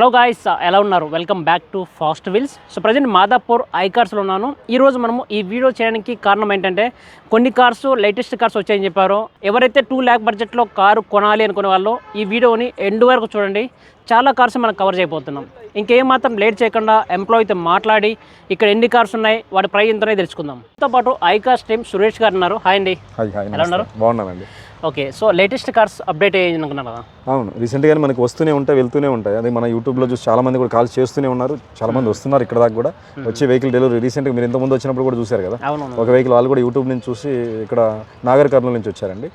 Hello guys ఎలా ఉన్నారు? Welcome back to Fast Wheels so present Madhapur I కార్స్లో ఉన్నాను ఈరోజు మనము ఈ వీడియో చేయడానికి కారణం ఏంటంటే కొన్ని కార్స్ లేటెస్ట్ కార్స్ వచ్చాయని చెప్పారు. ఎవరైతే టూ ల్యాక్ బడ్జెట్లో కారు కొనాలి అనుకునే వాళ్ళు ఈ వీడియోని ఎండ్ వరకు చూడండి. చాలా కార్స్ మనం కవర్ చేయబోతున్నాం. ఇంకేం మాత్రం లేట్ చేయకుండా ఎంప్లాయీతో మాట్లాడి ఇక్కడ ఎన్ని కార్స్ ఉన్నాయి వాటి ప్రైస్ ఎంతనే తెలుసుకుందాం. తో పాటు ఐ కార్స్ టీమ్ సురేష్ గారు ఉన్నారు. హాయ్ అండి. ఎలా ఉన్నారు? బాగున్నానండి okay so latest cars update అయ్యింది అనుకున్నారు కదా? అవును రీసెంట్గానే మనకి వస్తూనే ఉంటాయి వెళ్తూనే ఉంటాయి. అది మన యూట్యూబ్లో చూసి చాలా మంది కూడా కాల్ చేస్తూనే ఉన్నారు. చాలా మంది వస్తున్నారు ఇక్కడ దాకా కూడా. వచ్చి వెహికల్ డెలివరీ రీసెంట్గా మీరు ఇంత ముందు వచ్చినప్పుడు కూడా చూశారు కదా? ఒక వెహికల్ వాళ్ళు కూడా యూట్యూబ్ నుంచి చూసి ఇక్కడ నాగర్ కర్నూలు నుంచి వచ్చారండి.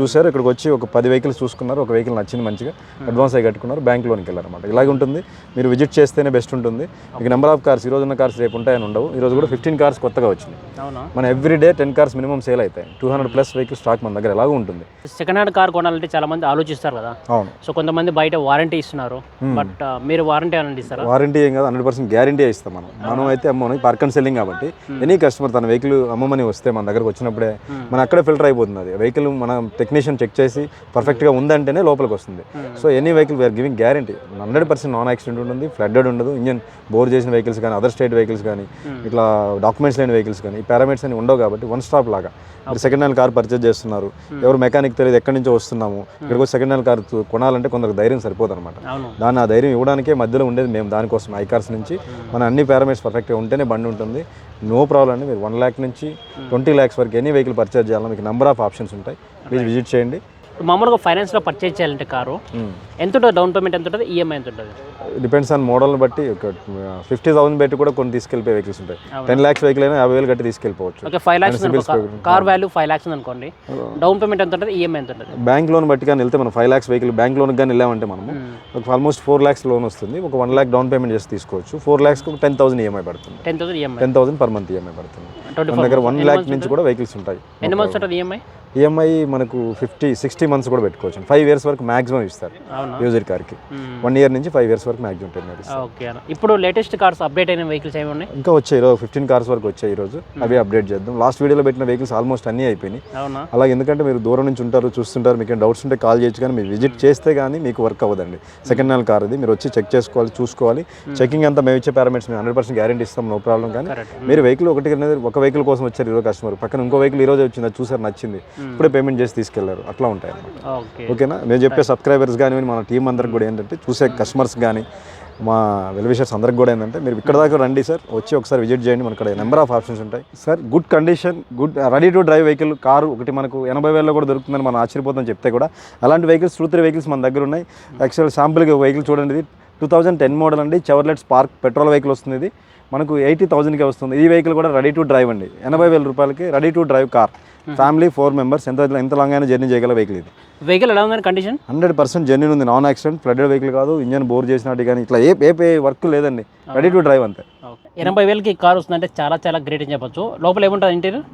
చూశారు ఇక్కడికి వచ్చి ఒక పది వెహికల్స్ చూసుకున్నారు. ఒక వెహికల్ నచ్చింది మంచిగా. అడ్వాన్స్ అయి కట్టుకున్నారు బ్యాంక్ లోన్కి వెళ్ళారన్నమాట. ఇలాగే ఉంటుంది. మీరు విజిట్ చేస్తేనే బెస్ట్ ఉంటుంది. మీకు నెంబర్ ఆఫ్ కార్స్ ఈ రోజు ఉన్న కార్స్ రేపు ఉంటాయని ఉండవు. ఈ రోజు కూడా ఫిఫ్టీన్ కార్స్ కొత్తగా వచ్చినాయి. అవునా? మన every day ten cars minimum sale అవుతాయి. Two hundred plus vehicle stock మన దగ్గర ఎలాగో ఉంటుంది. సెకండ్ హ్యాండ్ కార్ కొనాలంటే చాలా మంది ఆలోచిస్తారు కదా. అవును. సో కొంతమంది బయట వారంటీ ఇస్తున్నారు. బట్ మీరు వారంటీ ఏమైనా ఇస్తారా? వారంటీ ఏం కాదు హండ్రెడ్ పర్సెంట్ గ్యారంటీ ఇస్తాం మనం. మనం అయితే అమ్మని పార్క్ అండ్ సెల్లింగ్ కాబట్టి ఎనీ కస్టమర్ తన వెహికల్ అమ్మమని వస్తే మన దగ్గరకు వచ్చినప్పుడే మన అక్కడే ఫిల్టర్ అయిపోతుంది అది. వెహికల్ మన టెక్నీషియన్ చెక్ చేసి పర్ఫెక్ట్గా ఉందంటేనే లోపలికి వస్తుంది. So any vehicle we are giving guarantee hundred percent non accident ఉంటుంది ఫ్లడ్డెడ్ ఉండదు ఇంజన్ బోర్ చేసిన వెహికల్స్ కానీ అదర్ స్టేట్ వెహికల్స్ కానీ ఇట్లా డాక్యుమెంట్స్ లేని వెహికల్స్ కానీ ఈ పారామీటర్స్ అని ఉండవు కాబట్టి వన్ స్టాప్ లాగా. మీరు సెకండ్ హ్యాండ్ కార్ పర్చేజ్ చేస్తున్నారు. ఎవరు మెకానిక్ తెలియదు ఎక్కడి నుంచో వస్తున్నాము. ఇక్కడికి సెకండ్ హ్యాండ్ కార్ కొనాలంటే కొందరికి ధైర్యం సరిపోదు అనమాట దాన్ని ఆ ధైర్యం ఇవ్వడానికే మధ్యలో ఉండేది మేము దానికోసం ఐకార్స్ నుంచి. మన అన్ని పారామీటర్స్ పర్ఫెక్ట్గా ఉంటేనే బండి ఉంటుంది. నో ప్రాబ్లం అండి. మీరు వన్ ల్యాక్ నుంచి ట్వంటీ ల్యాక్స్ వరకు ఎనీ వెహికల్ పర్చేజ్ చేయాలన్నా మీకు నెంబర్ ఆఫ్ ఆప్షన్స్ ఉంటాయి. ప్లీజ్ విజిట్ చేయండి. మామూలుగా ఫైనాన్స్లో పర్చేజ్ చేయాలంటే కారు ఎంత ఉంటుంది డౌన్ పేమెంట్ ఎంత ఉంటుంది? ఈఎంఐ ఎంత ఉంటుంది? డిపెండ్స్ ఆన్ మోడల్ని బట్టి ఒక ఫిఫ్టీ థౌసండ్ పెట్టి కూడా కొన్ని తీసుకెళ్ళిపోయే వెహికల్స్ ఉంటాయి. టెన్ ల్యాక్స్ వెహికల్ అయినా యాభై వేలు కట్టి తీసుకెళ్ళిపోవచ్చు. Okay five lakhs car value five lakhs అనుకోండి. డౌన్ పేమెంట్ ఎంత ఉంటుంది? ఈఎంఐ ఎంత ఉంటుంది? బ్యాంక్ లోన్ బట్టి కానీ వెళ్తే మనం five lakhs vehicle bank loan కానీ వెళ్ళామంటే మనము ఒక ఆల్మోస్ట్ ఫోర్ ల్యాక్స్ లోన్ వస్తుంది. ఒక వన్ ల్యాక్ డౌన్ పేమెంట్ చేసి తీసుకోవచ్చు. ఫోర్ ల్యాక్స్కి ఒక టెన్ థౌసండ్ ఈఎంఐ పడుతుంది. Ten thousand EMI ten thousand per month EMI పడుతుంది. మన దగ్గర వన్ ల్యాక్ నుంచి కూడా వెహికల్స్ ఉంటాయి. ఎన్ని మంత్స్ ఉంటుంది ఈఎంఐ ఈఎంఐ మనకు ఫిఫ్టీ సిక్స్టీ మంత్స్ కూడా పెట్టుకోవచ్చు. ఫైవ్ ఇయర్స్ వరకు మాక్సిమం ఇస్తారు యూజర్ కార్కి వన్ ఇయర్ నుంచి ఫైవ్ ఇయర్స్ వరకు మాక్సిమం ఓకే అన్న. ఇప్పుడు లేటెస్ట్ కార్స్ అప్డేట్ అయిన వెహికల్స్ ఏమి ఉన్నాయి? ఇంకా వచ్చాయి ఈరోజు ఫిఫ్టీన్ కార్స్ వరకు వచ్చాయి ఈరోజు. అవి అప్డేట్ చేద్దాం. లాస్ట్ వీడియోలో పెట్టిన వెహికల్స్ ఆల్మోస్ట్ అన్నీ అయిపోయినాయి. అలాగే ఎందుకంటే మీరు దూరం నుంచి ఉంటారు చూస్తుంటారు మీకు డౌట్స్ ఉంటే కాల్ చేయొచ్చు కానీ మీరు విజిట్ చేస్తే కానీ మీకు వర్క్ అవ్వదండి. సెకండ్ హ్యాండ్ కార్ ఇది. మీరు వచ్చి చెక్ చేసుకోవాలి చూసుకోవాలి. చెకింగ్ అంతా మేము ఇచ్చే పారామీటర్స్ మేము హండ్రెడ్ పర్సెంట్ గ్యారంటీ ఇస్తాం నో ప్రాబ్లం కానీ మీరు వెహికల్ ఒకటి ఒక వెహికల్ కోసం వచ్చారు ఈరోజు కస్టమర్ పక్కన ఇంకో వెహికల్ ఈరోజు వచ్చింది అది చూసారు నచ్చింది. ఇప్పుడే పేమెంట్ చేసి తీసుకెళ్ళారు. అట్లా ఉంటాయి అన్నమాట ఓకే. ఓకేనా? మేము చెప్పే సబ్స్క్రైబర్స్ కానీ మన టీం అందరికి కూడా ఏంటంటే చూసే కస్టమర్స్ కానీ మా వెల్విషర్స్ అందరికి కూడా ఏంటంటే మీరు ఇక్కడ దాకా రండి సార్. వచ్చి ఒకసారి విజిట్ చేయండి. మన ఇక్కడ నెంబర్ ఆఫ్ ఆప్షన్స్ ఉంటాయి. Sir good condition good ready to drive vehicle car ఒకటి మనకు ఎనభై వేలలో కూడా దొరుకుతుందని మనం ఆశ్చర్యపోతాం చెప్తే కూడా అలాంటి వెహికల్స్ టూ త్రీ వెహికల్స్ మన దగ్గర ఉన్నాయి. యాక్చువల్ శాంపుల్గా వెహికల్ చూడండి ఇది. టూ థౌజండ్ టెన్ మోడల్ అండి. చెవర్లెట్ స్పార్క్ పెట్రోల్ వెహికల్ వస్తుంది ఇది. మనకు ఎయిటీ థౌసండ్కే వస్తుంది. ఈ వెహికల్ కూడా రెడీ టు డ్రైవ్ అండి. ఎనభై వేల రూపాయలకి ready to drive car. Family four members. ఎంత ఎంత లాంగ్ అయినా జర్నీ చేయగల వెహికల్ ఇది. వెహికల్ ఎలా ఉందని కండిషన్ హండ్రెడ్ పర్సెంట్ జెన్యున్ ఉంది. నాన్ యాక్సిడెంట్ ఫ్లడెడ్ వెహికల్ కాదు. ఇంజన్ బోర్ చేసినట్టు కానీ ఇట్లా ఏ ఏ వర్క్ లేదండి. రెడీ టు డ్రైవ్ అంతే. ఎనభై వేలకి కార్ వస్తుందంటే చాలా చాలా గ్రేట్ అని చెప్పొచ్చు. లోపల ఏముంటుంది ఇంటీరియర్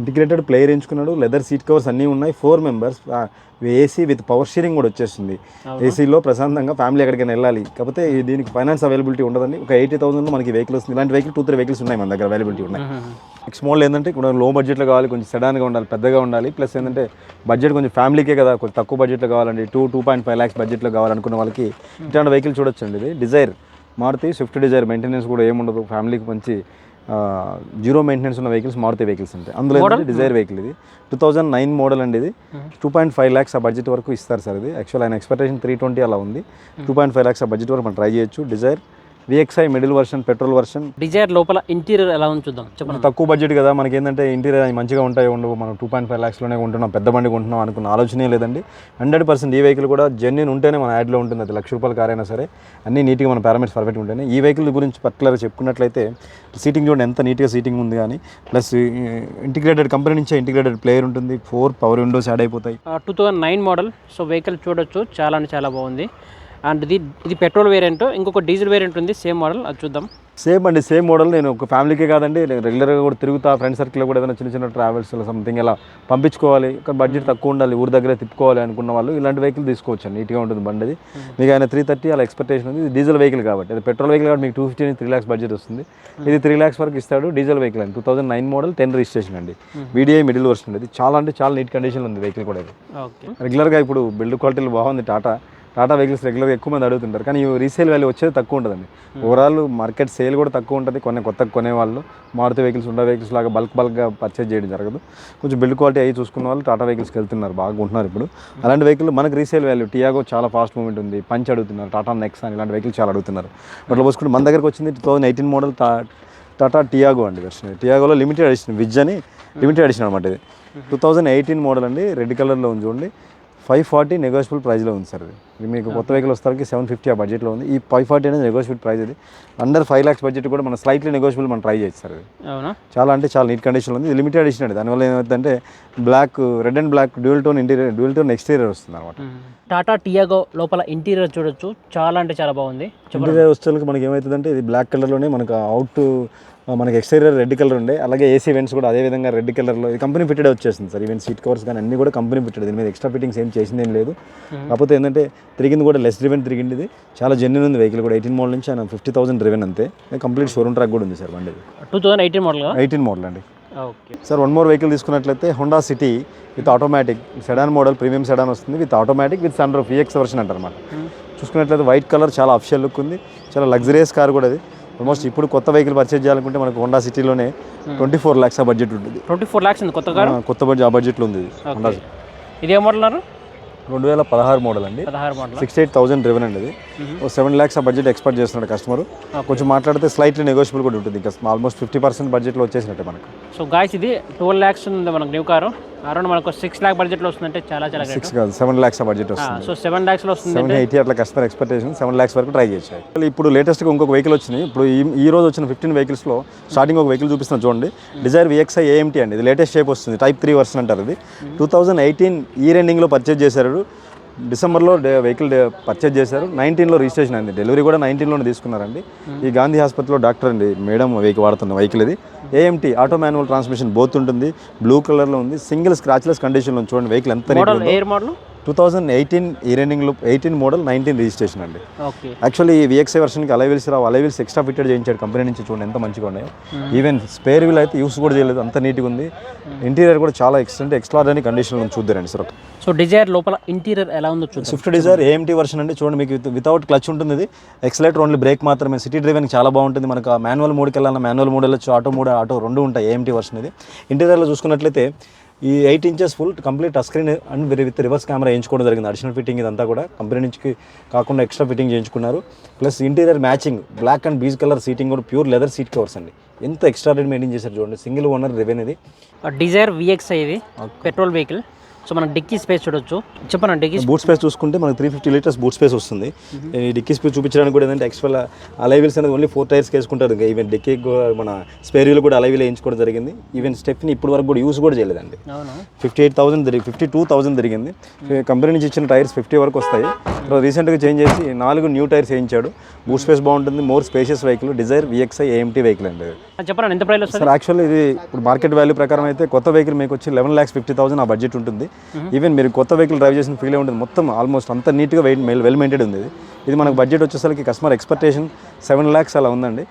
ఇంటిగ్రేటెడ్ ప్లేయర్ ఎంచుకున్నాడు. లెదర్ సీట్ కవర్స్ అన్నీ ఉన్నాయి. Four members AC with power sharing కూడా వచ్చేస్తుంది. ఏసీలో ప్రశాంతంగా ఫ్యామిలీ ఎక్కడికైనా వెళ్ళాలి. కాకపోతే దీనికి ఫైనాన్స్ అవైలబిలిటీ ఉండదండి. ఒక ఎయిటీ థౌసండ్లో మనకి వెహికల్ వస్తుంది. ఇలాంటి వెహికల్ టూ త్రీ వెహికల్స్ ఉన్నాయి మన దగ్గర అవైలబిలిటీ ఉన్నాయి. నెక్స్ట్ మోడల్ ఏంటంటే ఇప్పుడు లో బడ్జెట్లో కావాలి కొంచెం సెడాన్గా ఉండాలి పెద్దగా ఉండాలి. ప్లస్ ఏంటంటే బడ్జెట్ కొంచెం ఫ్యామిలీకే కదా కొంచెం తక్కువ బడ్జెట్లో కావాలండి. Two two point five lakhs బడ్జెట్లో కావాలనుకున్న వాళ్ళకి ఇట్లాంటి వెహికల్ చూడొచ్చండి. ఇది Dzire Maruti Swift Dzire maintenance కూడా ఏముండదు. ఫ్యామిలీకి మంచి జీరో మెయింటెనెన్స్ ఉన్న వెహికల్స్ మారుతి వెహికల్స్ ఉంటాయి అందులో డిజైర్ వెహికల్ ఇది. టూ థౌజండ్ నైన్ మోడల్ అండి ఇది. టూ పాయింట్ ఫైవ్ ల్యాక్స్ ఆ బడ్జెట్ వరకు ఇస్తారు సార్ ఇది. యాక్చువల్ ఆయన ఎక్స్పెక్టేషన్ త్రీ ట్వంటీ అలా ఉంది. టూ పాయింట్ ఫైవ్ ల్యాక్స్ ఆ బడ్జెట్ వరకు మనం ట్రై చేయొచ్చు. Dzire VXI middle version petrol version Dzire లోపల ఇంటీరియర్ ఎలా ఉంది చూద్దాం. చెప్పండి. తక్కువ బడ్జెట్ కదా మనకి ఏంటంటే ఇంటీరియర్ మంచిగా ఉంటాయి ఉండవు మనం టూ పాయింట్ ఫైవ్ ల్యాక్స్లోనే కొంటున్నాం పెద్ద బండి కొంటున్నాం అనుకున్న ఆలోచనే లేదండి. హండ్రెడ్ పర్సెంట్ ఈ వెహికల్ కూడా జెన్యున్ ఉంటేనే మన యాడ్లో ఉంటుంది అది లక్ష రూపాయల కార్ అయినా సరే అన్ని నీట్గా మన పారామీటర్స్ పర్ఫెక్ట్ ఉంటాయి ఈ వెహికల్ గురించి పర్టికులర్గా చెప్పుకున్నట్లయితే సీటింగ్ చూడండి ఎంత నీట్గా సీటింగ్ ఉంది కానీ ప్లస్ ఇంటిగ్రేటెడ్ కంపెనీ నుంచే ఇంటిగ్రేటెడ్ ప్లేయర్ ఉంటుంది ఫోర్ పవర్ విండోస్ యాడ్ అయిపోతాయి. Two thousand nine model so vehicle చూడొచ్చు చాలా అంటే చాలా బాగుంది. అండ్ ఇది ఇది పెట్రోల్ వేరియంట్ ఇంకొక డీజిల్ వేరియంట్ ఉంది సేమ్ మోడల్ అది చూద్దాం. సేమ్ అండి సేమ్ మోడల్ నేను ఒక ఫ్యామిలీకే కాదండి నేను రెగ్యులర్గా కూడా తిరుగుతా ఫ్రెండ్ సర్కిల్లో కూడా ఏదైనా చిన్న చిన్న ట్రావెల్స్ సంథింగ్ ఇలా పంపించుకోవాలి కానీ బడ్జెట్ తక్కువ ఉండాలి ఊరి దగ్గర తిప్పుకోవాలి అనుకున్న వాళ్ళు ఇలాంటి వెహికల్ తీసుకోవచ్చు నీట్గా ఉంటుంది బండి అది. మీకు ఆయన త్రీ థర్టీ అలా ఎక్స్పెక్టేషన్ ఉంది ఇది డీజిల్ వెహికల్ కాబట్టి అది పెట్రోల్ వెహికల్ కాబట్టి మీకు two fifty three lakhs budget వస్తుంది. ఇది త్రీ ల్యాక్స్ వరకు ఇస్తాడు డీజిల్ వెహికల్ అండి two thousand nine model ten registration అండి. వీడిఐ మిడిల్ వర్షన్ ఇది చాలా అంటే చాలా నీట్ కండిషన్ ఉంది వెహికల్ కూడా ఇది. రెగ్యులర్గా ఇప్పుడు బిల్డ్ క్వాలిటీలు బాగుంది టాటా టాటా వెహికల్స్ రెగ్యులర్గా ఎక్కువ మంది అడుగుతుంటారు. కానీ రీసేల్ వాల్యూ వచ్చేది తక్కువ ఉంటుందండి. ఓవరాల్ మార్కెట్ సేల్ కూడా తక్కువ ఉంటుంది. కొన్ని కొత్త కొనేవాళ్ళు మారుతి వెహికల్స్ ఉండే వెహికల్స్ లాగా బల్క్ బల్క్గా పర్చేజ్ చేయడం జరగదు. కొంచెం బిల్డ్ క్వాలిటీ అయ్యి చూసుకున్న వాళ్ళు టాటా వెహికల్స్కి వెళ్తున్నారు బాగా ఉంటున్నారు ఇప్పుడు. అలాంటి వెహికల్ మనకు రీసేల్ వాల్యూ టియాగో చాలా ఫాస్ట్ మూమెంట్ ఉంది పంచ్ అడుగుతున్నారు టాటా నెక్స్ అని ఇలాంటి వెహికల్స్ చాలా అడుగుతున్నారు. అట్లా పోసుకుంటే మన దగ్గరకు వచ్చింది two thousand eighteen model Tata Tiago అండి వెర్షన్ టియాగోలో లిమిటెడ్ ఎడిషన్ విజ్ అని లిమిటెడ్ ఎడిషన్ అనమాట ఇది. టూ థౌజండ్ ఎయిటీన్ మోడల్ అండి రెడ్ కలర్లో ఉంది చూడండి. ఫైవ్ ఫార్టీ నెగోషియబుల్ ప్రైస్లో ఉంది సార్ ఇది. మీకు కొత్త వెహికల్ వస్తానికి సెవెన్ ఫిఫ్టీ ఆ బడ్జెట్లో ఉంది. ఈ ఫైవ్ ఫార్టీ అనేది నెగోషియబుల్ ప్రైస్ ఇది. అండర్ ఫైవ్ ల్యాక్స్ బడ్జెట్ కూడా మన స్లైట్లీ నెగోషియబుల్ మనం ట్రై చేయొచ్చు సార్ ఇది. అవునా? చాలా అంటే చాలా నీట్ కండిషన్లో ఉంది. ఇది లిమిటెడ్ ఎడిషన్ అండి. దానివల్ల ఏమవుతుందంటే black red and black dual tone interior dual tone exterior వస్తుంది అనమాట టాటా టియాగో లోపల ఇంటీరియర్ చూడొచ్చు. చాలా అంటే చాలా బాగుంది. ఇంటీరియర్ వచ్చేసరికి మనకి ఏమవుతుందంటే ఇది బ్లాక్ కలర్లోనే మనకు అవుట్ మనకి ఎక్స్టీరియర్ రెడ్ కలర్ ఉండే. అలాగే ఏసీ వెంట్స్ కూడా అదే విధంగా రెడ్ కలర్లో ఇది కంపెనీ ఫిట్టెడ్ వచ్చేసింది సార్. ఈవెన్ సీట్ కవర్స్ కానీ అన్ని కూడా కంపెనీ ఫిట్టెడ్ దీని మీద ఎక్స్ట్రా ఫిట్టింగ్స్ ఏం చేసింది ఏం లేదు. కాకపోతే ఏంటంటే తిరిగింది కూడా లెస్ డ్రివెన్ తిరిగింది ఇది. చాలా జెన్యున్ ఉంది వెహికల్ కూడా. ఎయిటీన్ మోడల్ నుంచి ఆయన ఫిఫ్టీ థౌసండ్ డ్రివెన్ అంతే. కంప్లీట్ షోరూమ్ ట్రాక్ కూడా ఉంది సార్ బండి two thousand eighteen model eighteen model అండి. Okay sir one more vehicle తీసుకున్నట్లయితే Honda City with automatic sedan model premium sedan వస్తుంది. With automatic with sun roof EX version అంటారు అనమాట చూసుకున్నట్లయితే వైట్ కలర్ చాలా అఫిషియల్ లుక్ ఉంది. చాలా లగ్జరియస్ కార్ కూడా అది ఆల్మోస్ట్ ఇప్పుడు కొత్త వెహికల్ పర్చేజ్ చేయాలనుకుంటే మనకు హోండా సిటీలోనే ట్వంటీ ఫోర్ ల్యాక్స్ ఆ బడ్జెట్ ఉంటుంది. ట్వంటీ ఫోర్ ల్యాక్స్ ఉంది కొత్త కారు? ఆ, కొత్త బడ్జెట్ ఆ బడ్జెట్లో ఉంది హోండా ఇది ఏ మోడల్ అన్నారు? రెండు వేల పదహారు మోడల్ అండి. సిక్స్ ఎయిట్ థౌసండ్ డ్రివెన్ అండి ఓ సెవెన్ ల్యాక్స్ ఆ బడ్జెట్ ఎక్స్పెక్ట్ చేస్తున్నాడు కస్టమర్ కొంచెం మాట్లాడితే స్లైట్లీ నెగోషియబుల్ కూడా ఉంటుంది ఇంకా ఆల్మోస్ట్ ఫిఫ్టీ పర్సెంట్ బడ్జెట్లో వచ్చేసినట్టే మనకు. సో గాయస్ ఇది ట్వెల్వ్ ల్యాక్స్ ఉంది మనకు న్యూ కారు అరౌండ్ మనకు సిక్స్ ల్యాక్ బడ్జెట్లో వస్తుందంటే చాలా చాలా సిక్స్ కాదు సెవెన్ ల్యాక్స్ బడ్జెట్ వస్తుంది. సో సెవెన్ ల్యాక్స్లో వస్తుంది సెవెన్ ఎయిటీ అట్లా కస్టమర్ ఎక్స్పెక్టేషన్ సెవెన్ ల్యాక్స్ వరకు ట్రై చేయొచ్చు. ఇప్పుడు లేటెస్ట్గా ఇంకొక వెహికల్ వచ్చింది. ఇప్పుడు ఈ ఈ రోజు వచ్చిన ఫిఫ్టీన్ వెహికల్స్లో స్టార్టింగ్ ఒక వెహికల్ చూపిస్తున్నా చూడండి. డిజైర్ విఎక్స్ఐ ఏఎంటీ అండి. ఇది లేటెస్ట్ షేప్ వస్తుంది. టైప్ త్రీ వర్షన్ అంటారు ఇది. టూ థౌజండ్ ఎయిటీన్ ఈ రెండింగ్లో పర్చేజ్ చేశారు. డిసెంబర్లో వెహికల్ పర్చేజ్ చేశారు. నైన్టీన్లో రిజిస్ట్రేషన్ అయింది. డెలివరీ కూడా నైన్టీన్లోనే తీసుకున్నారండి. ఈ గాంధీ హాస్పిటల్లో డాక్టర్ అండి మేడం వెహికల్ వాడుతున్న వెహికల్ ఇది. AMT auto manual transmission both ఉంటుంది. బ్లూ కలర్లో ఉంది. సింగిల్ స్క్రాచ్లెస్ కండిషన్లో. చూడండి వెహికల్ ఎంత టూ థౌజండ్ ఎయిటీన్ ఈ రెండింగ్లో ఎయిటీన్ మోడల్ నైన్టీన్ రిజిస్ట్రేషన్ అండి. ఓకే. యాక్చువల్లీ ఈ విఎక్స్ఐ వర్షన్కి అలైవిల్స్ రావు. అలైవిల్స్ ఎక్స్ట్రా ఫిట్టెడ్ చేయించాడు కంపెనీ నుంచి చూడండి ఎంత మంచిగా ఉన్నాయో. ఈవెన్ స్పేర్ వీల్ అయితే యూస్ కూడా చేయలేదు అంత నీట్గా ఉంది. ఇంటీరియర్ కూడా చాలా ఎక్స్టెంట్ ఎక్స్ట్రాడనరీ కండిషన్లో ఉంది. చూద్దరండి సార్. సో డిజైర్ లోపల ఇంటీరియర్ ఎలా ఉందో చూద్దాం. స్విఫ్ట్ డిజైర్ ఏఎంటీ వర్షన్ అండి. చూడండి మీకు వితౌట్ క్లచ్ ఉంటుంది ఇది. ఎక్సలేటర్ ఓన్లీ బ్రేక్ మాత్రమే. సిటీ డ్రైవింగ్ చాలా బాగుంటుంది. మనకు మాన్యువల్ మోడ్కి వెళ్ళాలన్నా మాన్యువల్ మోడ్ వెళ్ళొచ్చు ఆటో మోడ్ ఆటో రెండు ఉంటాయి ఏఎంటీ వర్షన్ ఇది. ఇంటీరియర్లో చూసుకున్నట్లయితే ఈ eight inches full complete touch screen and with reverse camera వేయించుకోవడం జరిగింది. అడిషనల్ ఫిట్టింగ్ ఇదంతా కూడా కంపెనీ నుంచి కాకుండా ఎక్స్ట్రా ఫిట్టింగ్ చేయించుకున్నారు. Plus interior matching black and beige colour seating కూడా ప్యూర్ లెదర్ సీట్ కవర్స్ అండి. ఎంత ఎక్స్ట్రా రేట్ మెయింటైన్ చేశారు చూడండి. సింగిల్ ఓనర్ రెవెన్ ఇది. డిజైర్ విఎక్స్ ఇది. పెట్రోల్ వెహికల్ సో మనం డిక్కీ స్పేస్ చూడొచ్చు. చెప్పండి డిక్కీ బూట్ స్పేస్ చూసుకుంటే మనకి three fifty litres boot space వస్తుంది. ఈ డిక్కీ స్పేస్ చూపించడానికి కూడా ఏంటంటే ఎక్స్ట్రా అలైవిల్స్ అనేది ఓన్లీ ఫోర్ టైర్స్కి వేసుకుంటారు ఇంకా. ఈవెన్ డిక్కీ మన స్పేర్ వీల్ కూడా అలైవిల్ వేయించుకోవడం జరిగింది. ఈవెన్ స్టెప్ని ఇప్పటి వరకు కూడా యూస్ కూడా చేయలేదండి. ఫిఫ్టీ ఎయిట్ థౌసండ్ తిరిగి ఫిఫ్టీ టూ థౌసండ్ తిరిగింది కంపెనీ నుంచి ఇచ్చిన టైర్స్ ఫిఫ్టీ వరకు వస్తాయి. రీసెంట్గా చేంజ్ చేసి నాలుగు న్యూ టైర్స్ వేయించాడు. బూట్ స్పేస్ బాగుంటుంది. More spacious vehicle Dzire VXI AMT vehicle అండి. చెప్పండి ఎంత ప్రైస్ సార్ యాక్చువల్లీ ఇది ఇప్పుడు మార్కెట్ వాల్యూ ప్రకారం అయితే కొత్త వెహికల్ మీకు వచ్చి లెవెన్ ల్యాక్స్ ఫిఫ్టీ థౌసండ్ ఆ బడ్జెట్ ఉంటుంది. Mm-hmm. ఈవెన్ మీరు కొత్త వెహికల్ డ్రైవ్ చేసిన ఫీల్ ఉంటుంది మొత్తం ఆల్మోస్ట్ అంత నీట్గా వెయిట్ వెల్ మెయింటైన్ ఉంది ఇది. మనకు బడ్జెట్ వచ్చేసరికి కస్టమర్ ఎక్స్పెక్టేషన్ సెవెన్ ల్యాక్స్ అలా ఉందండి.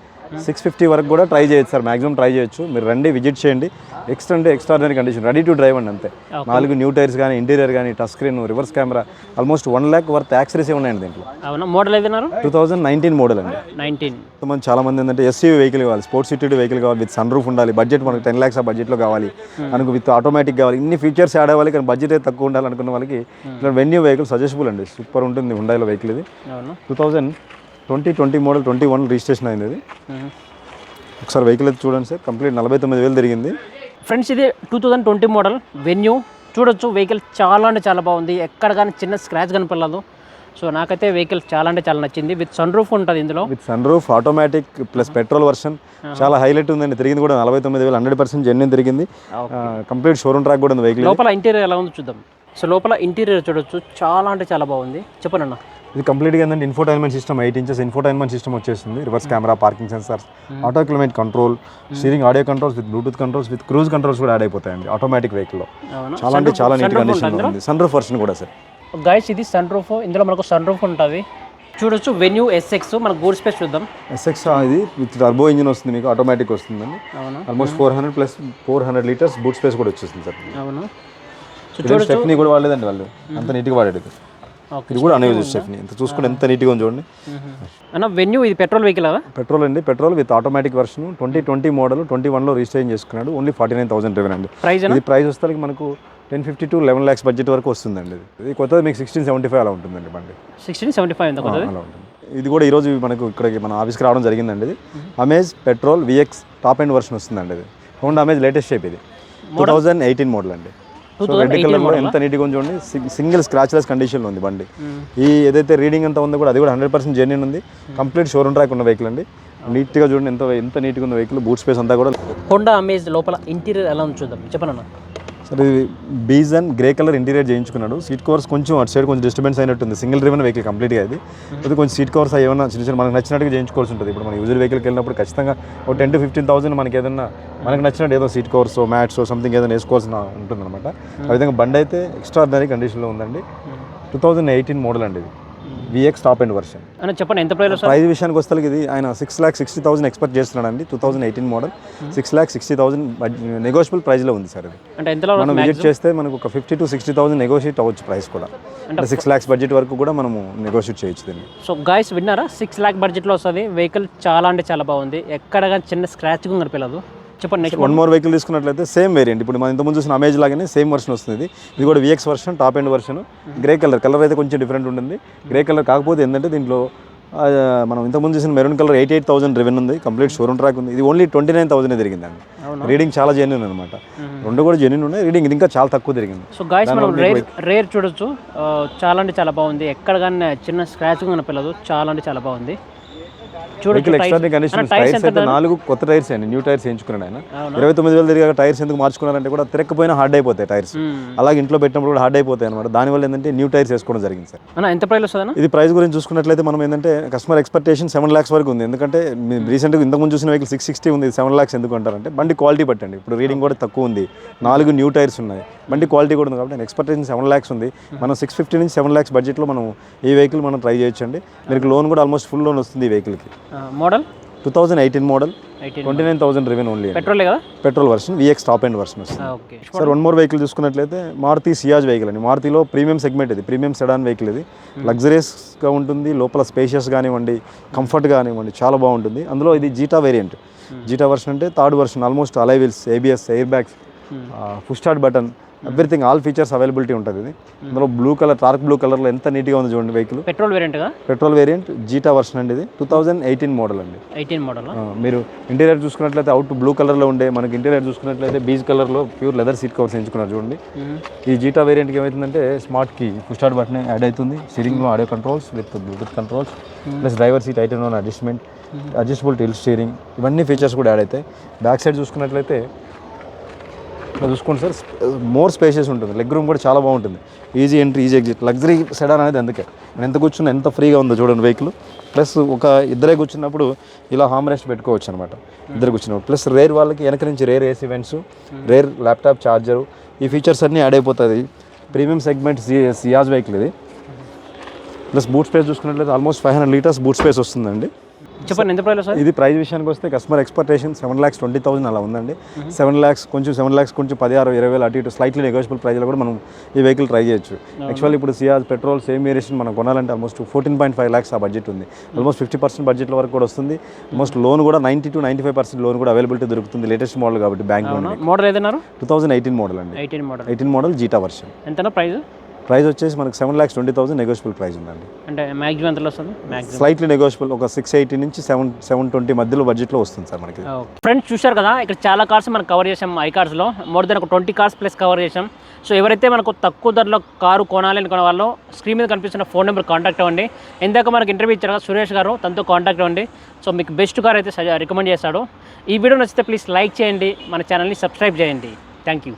సిక్స్ ఫిఫ్టీ వరకు కూడా ట్రై చేయొచ్చు సార్. మాక్సిమం ట్రై చేయొచ్చు. మీరు రండి విజిట్ చేయండి. ఎక్స్ట్రా అంటే extraordinary condition ready to drive అండి అంతే. నాలుగు న్యూ టైర్స్ కానీ ఇంటీరియర్ కానీ touch screen reverse camera almost one lakh worth accessories ఉన్నాయండి దీంట్లో. అవునా? మోడల్ ఏదన్నారు టూ థౌజండ్ నైన్టీన్ మోడల్ అండి. నైన్టీన్ కొంతమంది చాలా మంది ఏంటంటే ఎస్యూవీ వెహికల్ కావాలి స్పోర్ట్స్ సిటీ వెహికల్ కావాలి విత్ సన్ రూఫ్ ఉండాలి బడ్జెట్ మనకు టెన్ ల్యాక్స్ ఆ బడ్జెట్లో కావాలి. మనకు విత్ ఆటోమేటిక్ కావాలి. ఇన్ని ఫీచర్స్ యాడ్ అవ్వాలి కానీ బడ్జెట్ అయితే తక్కువ ఉండాలి అనుకున్న వాళ్ళకి ఇట్లా వెన్యూ వెహికల్ సజెస్టబుల్ అండి. సూపర్ ఉంటుంది హుండాయిలో వెహికల్ ఇది. Two thousand twenty twenty model twenty one registration అయింది ఇది. ఒకసారి వెహికల్ అయితే చూడండి సార్. కంప్లీట్ నలభై తొమ్మిది వేలు తిరిగింది. ఫ్రెండ్స్ ఇది two thousand twenty model Venue. చూడొచ్చు వెహికల్ చాలా అంటే చాలా బాగుంది. ఎక్కడ కానీ చిన్న స్క్రాచ్ కనపడలేదు. సో నాకైతే వెహికల్ చాలా అంటే చాలా నచ్చింది. విత్ సన్ రూఫ్ ఉంటుంది ఇందులో. With sun roof automatic plus petrol version చాలా హైలైట్ ఉందండి. తిరిగింది కూడా నలభై తొమ్మిది వేలు హండ్రెడ్ పర్సెంట్ జెన్యున్ తిరిగింది. కంప్లీట్ షోరూమ్ ట్రాక్ కూడా ఉంది వెహికల్ లోపల ఇంటీరియర్ ఎలా ఉందో చూద్దాం. సో లోపల ఇంటీరియర్ చూడొచ్చు. చాలా అంటే చాలా బాగుంది. చెప్పండి అన్న. ఇది కంప్లీట్గా ఏంటంటే infotainment system eight inches infotainment system వచ్చేసింది. Reverse camera parking sensors auto climate control steering audio controls with Bluetooth controls with cruise controls కూడా యాడ్ అయిపోతాయండి ఆటోమేటిక్ వెహికల్లో. చాలా అంటే చాలా నీట్ కండిషన్ ఉంది సన్ రూఫ్ వర్షన్ కూడా సార్ గైస్ ఇది సన్ రూఫ్ ఇందులో మనకు సన్ రూఫ్ ఉంటుంది. చూడొచ్చు వెన్యూ ఎస్ఎక్స్ మన గూడ్ స్పేస్ చూద్దాం. ఎస్ఎక్స్ ఇది విత్ టర్బో ఇంజిన్ వస్తుంది మీకు ఆటోమేటిక్ వస్తుందండి. Almost four hundred plus four hundred litres boot space కూడా వచ్చేస్తుంది సార్ అవును? సో చూడొచ్చు. స్టెప్ని కూడా వాడలేదండి వాళ్ళు. అంత నీట్గా వాడేది ఇది కూడా అన్యూజ్ స్టెఫ్ని ఇంత చూసుకుంటే ఎంత నీట్గా ఉంది చూడండి. అన్న వెన్యూ ఇది పెట్రోల్ వెహికల్ పెట్రోల్ అండి petrol with automatic version. Twenty twenty model twenty వన్లో రిజిస్ట్రేషన్ చేసుకున్నాడు? Only forty nine thousand driven అండి ప్రైస్ ఇది ప్రైస్ వస్తే మనకు ten fifty to eleven lakhs budget వరకు వస్తుందండి ఇది. కొత్తది మీకు సిక్స్టీన్ సెవెంటీ ఫైవ్ అలా ఉంటుందండి బండి. సిక్స్టీన్ సెవెంటీ ఫైవ్ అలా ఉంటుంది. ఇది కూడా ఈరోజు మనకు ఇక్కడికి మన ఆఫీస్కి రావడం జరిగిందండి ఇది. Amaze petrol VX top end version వస్తుందండి ఇది. హోండా అమేజ్ లేటెస్ట్ షేప్ ఇది. టూ థౌజండ్ ఎయిటీన్ మోడల్ అండి. సో రెడ్ కలర్లో ఎంత నీట్గా ఉంది చూడండి. సింగిల్ స్క్రాచ్లెస్ కండిషన్లో ఉంది బండి. ఈ ఏదైతే రీడింగ్ అంతా ఉందో కూడా అది కూడా హండ్రెడ్ పర్సెంట్ జెన్యున్ ఉంది. కంప్లీట్ షోరూమ్ ట్రాక్ ఉన్న వెహికల్ అండి. నీట్గా చూడండి ఎంత ఎంత నీట్గా ఉన్న వెహికల్ బూట్ స్పేస్ అంతా కూడా హోండా అమేజ్ లోపల ఇంటీరియర్ ఎలా ఉంది చూద్దాం. చెప్పండి అన్న. సరే ఇది beige and grey colour interior చేయించుకున్నాడు. Seat covers కొంచెం అటు సైడ్ కొంచెం డిస్టర్బెన్స్ అయినట్టుంది. సింగిల్ డ్రివెన్ వెహికల్ కంప్లీట్గా ఇది. అది కొంచెం సీట్ కవర్స్ ఏమైనా చిన్న చిన్న మనకు నచ్చినట్టుగా చేయించుకోవాల్సి ఉంటుంది. ఇప్పుడు మన యూజర్ వెహికల్కి వెళ్ళినప్పుడు ఖచ్చితంగా ఒక టెన్ టు ఫిఫ్టీన్ థౌసండ్ మనకి ఏదైనా మనకు నచ్చినట్టు ఏదో సీట్ కవర్స్ మ్యాట్స్ సంథింగ్ ఏదైనా వేసుకోవాల్సిన ఉంటుంది అనమాట ఆ విధంగా బండి అయితే ఎక్స్ట్రాడినరీ కండిషన్లో ఉందండి. టూ థౌజండ్ ఎయిటీన్ మోడల్ అండి ఇది. విఎక్స్ టాప్ అండ్ వర్షన్ అన్న చెప్పండి ఎంత ప్రైస్ ప్రైస్ విషయానికి వస్తే ఇది ఆయన six lakh sixty thousand expect చేస్తున్నాడు అండి two thousand eighteen model six lakh sixty thousand negotiable ప్రైస్లో ఉంది సార్ ఇది. అంటే ఎంతలో మనం విజిట్ చేస్తే మనకు ఒక fifty to sixty thousand negotiate అవ్వచ్చు ప్రైస్ కూడా. అంటే సిక్స్ ల్యాక్స్ బడ్జెట్ వరకు కూడా మనము నెగోషియేట్ చేయొచ్చు దీన్ని. సో గాయస్ విన్నారా? సిక్స్ ల్యాక్ బడ్జెట్లో వస్తుంది వెహికల్ చాలా అంటే చాలా బాగుంది. ఎక్కడ కానీ చిన్న స్క్రాచ్ కూడా కనిపించలేదు. చెప్పండి నెక్స్ట్ వన్ మోర్ వెహికల్ తీసుకున్నట్లయితే సేమ్ వేరియంట్ ఇప్పుడు మనం ఇంతకుముందు చూసిన అమేజ్ లాగానే సేమ్ వర్షన్ వస్తుంది ఇది. ఇది కూడా VX version top end version grey colour colour అయితే కొంచెం డిఫరెంట్ ఉంటుంది. గ్రే కలర్ కాకపోతే ఏంటంటే దీంట్లో మనం ఇంతకుముందు చూసిన maroon colour eighty eight thousand రెవెన్ ఉంది. కంప్లీట్ షోరూమ్ ట్రాక్ ఉంది. ఇది ఓన్లీ ట్వంటీ నైన్ థౌసండ్ తిరిగిందండి రీడింగ్ చాలా జెన్యున్ అనమాట రెండు కూడా జెన్యున్ ఉన్నాయి. రీడింగ్ ఇది ఇంకా చాలా తక్కువ తిరిగింది. సో గాయస్ మనం రేర్ రేర్ చూడొచ్చు. చాలా అంటే చాలా బాగుంది. ఎక్కడ కానీ చిన్న స్క్రాచ్ కనిపించలేదు చాలా అంటే చాలా బాగుంది. అయితే నాలుగు కొత్త టైర్స్ అండి. న్యూ టైర్స్ వేయించుకున్నాడు ఆయన? ఇరవై తొమ్మిది వేలు తిరిగాక టైర్స్ ఎందుకు మార్చుకున్నారంటే కూడా తిరగకపోయినా హార్డ్ అయిపోతాయి టైర్స్. అలాగే ఇంట్లో పెట్టినప్పుడు కూడా హార్డ్ అయిపోతాయి అనమాట దానివల్ల ఏంటంటే న్యూ టైర్స్ వేసుకోవడం జరిగింది సార్. ఎంత ప్రైస్ వస్తుంది ఇది ప్రైస్ గురించి చూసుకున్నట్లయితే మనం ఏంటంటే కస్టమర్ ఎక్స్పెక్టేషన్ సెవెన్ ల్యాక్స్ వరకు ఉంది. ఎందుకంటే రీసెంట్గా ఇంతకుముందు చూసిన వెహికల్ సిక్స్ సిక్స్టీ ఉంది. సెవెన్ ల్యాక్స్ ఎందుకు అంటారంటే బండి క్వాలిటీ పట్టండి ఇప్పుడు రీడింగ్ కూడా తక్కువ ఉంది. నాలుగు న్యూ టైర్స్ ఉన్నాయి. బండి క్వాలిటీ కూడా ఉంది కాబట్టి ఎక్స్పెక్టేషన్ సెవెన్ ల్యాక్స్ ఉంది. మనం సిక్స్ ఫిఫ్టీ నుంచి సెవెన్ ల్యాక్స్ బడ్జెట్లో మనం ఈ వెహికల్ మనం ట్రై చేయొచ్చండి. మీకు లోన్ కూడా ఆల్మోస్ట్ ఫుల్ లోన్ వస్తుంది ఈ వెహికల్కి model? Two thousand eighteen model. Twenty nine thousand రెవెన్ only పెట్రోలే కదా? Petrol version VX top end version వస్తుంది. సార్ వన్ మోర్ వెహికల్ చూసుకున్నట్లయితే మారుతి సియాజ్ వెహికల్ అండి. మారుతిలో ప్రీమియం సెగ్మెంట్ ఇది ప్రీమియం సెడాన్ వెహికల్ ఇది. లగ్జరియస్గా ఉంటుంది లోపల స్పేషియస్ కానివ్వండి కంఫర్ట్ కానివ్వండి చాలా బాగుంటుంది. అందులో ఇది జీటా వేరియంట్ జీటా వర్షన్ అంటే third version almost alloy wheels ABS air bags full start button everything all features availability ఉంటుంది ఇది. అందులో బ్లూ కలర్ డార్క్ బ్లూ కలర్లో ఎంత నీట్గా ఉంది చూడండి vehicle petrol variant petrol variant Zeta version అండి ఇది. టూ థౌజండ్ ఎయిటీన్ మోడల్ అండి. ఎయిటీన్ మోడల్ మీరు ఇంటీరియర్ చూసుకున్నట్లయితే అవుట్ బ్లూ కలర్లో ఉండే మనకి ఇంటీరియర్ చూసుకున్నట్లయితే బీజ్ కలర్లో ప్యూర్ లెదర్ సీట్ కవర్స్ ఎంచుకున్నారు చూడండి. ఈ జీటా వేరియంట్కి ఏమవుతుందంటే స్మార్ట్కి ఫుల్ స్టార్ట్ బటన్ యాడ్ అవుతుంది. స్టీరింగ్లో audio controls with Bluetooth controls plus driver seat item on adjustment adjustable tilt steering ఇవన్నీ ఫీచర్స్ కూడా యాడ్ అవుతాయి. బ్యాక్ సైడ్ చూసుకున్నట్లయితే ఇక్కడ చూసుకోండి సార్ మోర్ స్పేషియస్ ఉంటుంది. లెగ్ రూమ్ కూడా చాలా బాగుంటుంది. Easy entry easy exit luxury sedan అనేది అందుకే. నేను ఎంత కూర్చున్నా ఎంత ఫ్రీగా ఉందో చూడండి వెహికల్ ప్లస్ ఒక ఇద్దరే కూర్చున్నప్పుడు ఇలా హామ్ రెస్ట్ పెట్టుకోవచ్చు అనమాట ఇద్దరు కూర్చున్నప్పుడు. ప్లస్ రేర్ వాళ్ళకి వెనక నుంచి rear AC vents rear laptop charger ఈ ఫీచర్స్ అన్నీ యాడ్ అయిపోతుంది ప్రీమియం సెగ్మెంట్ సి సియాజ్ వెహికల్ ఇది. ప్లస్ బూట్ స్పేస్ చూసుకున్నట్లయితే almost five hundred litres boot space వస్తుందండి. చెప్పండి ఎంత ప్రైస్ ఇది ప్రైస్ విషయానికి వస్తే customer expectation seven lakhs twenty thousand అలా ఉందండి. సెవెన్ ల్యాక్స్ కొంచెం సెవెన్ ల్యాక్స్ కొంచెం పదిహారు ఇరవై వేలు అటు ఇటు స్లైట్లీ నెగోషియబుల్ ప్రైస్లో కూడా మనం ఈ వెహికల్ ట్రై చేయొచ్చు. యాక్చువల్లీ ఇప్పుడు సియాజ్ పెట్రోల్ సేమ్ వేరియేషన్ మనం కొనాలంటే almost fourteen point five lakhs ఆ బడ్జెట్ ఉంది. ఆల్మోస్ట్ ఫిఫ్టీ పర్సెంట్ బడ్జెట్ వరకు కూడా వస్తుంది. ఆల్మోస్ట్ లోన్ కూడా ninety two ninety five percent loan కూడా అవైలబిలిటీ దొరుకుతుంది లేటెస్ట్ మోడల్ కాబట్టి బ్యాంక్ లోన్ మోడల్ ఏదన్నారు? టూ థౌసండ్ ఎయిటీన్ మోడల్ అండి. Eighteen model eighteen model zeta version ఎంతనా ప్రైస్? ప్రైస్ వచ్చేసి మనకు seven lakhs twenty thousand negotiable price ఉందండి. అంటే మ్యాక్సిమం ఎంతలో వస్తుంది? స్లైట్లీ నెగోషియబుల్ ఒక సిక్స్ ఎయిటీ నుంచి సెవెన్ సెవెన్ ట్వంటీ మధ్యలో బడ్జెట్లో వస్తుంది సార్ మనకి. ఫ్రెండ్స్ చూశారు కదా ఇక్కడ చాలా కార్స్ మనం కవర్ చేసాం ఐ కార్స్లో మోర్ దెన్ ఒక ట్వంటీ కార్స్ ప్లస్ కవర్ చేసాం సో ఎవరైతే మనకు తక్కువ ధరలో కారు కొనాలి అనుకునే వాళ్ళు స్క్రీన్ మీద కనిపిస్తున్న ఫోన్ నెంబర్ కాంటాక్ట్ అవ్వండి. ఇందాక మనకి ఇంటర్వ్యూ ఇచ్చారు కదా సురేష్ గారు తనతో కాంటాక్ట్ అవ్వండి. సో మీకు బెస్ట్ కార్ అయితే రికమెండ్ చేస్తాడు. ఈ వీడియో నచ్చితే ప్లీజ్ లైక్ చేయండి మన ఛానల్ని సబ్స్క్రైబ్ చేయండి. Thank you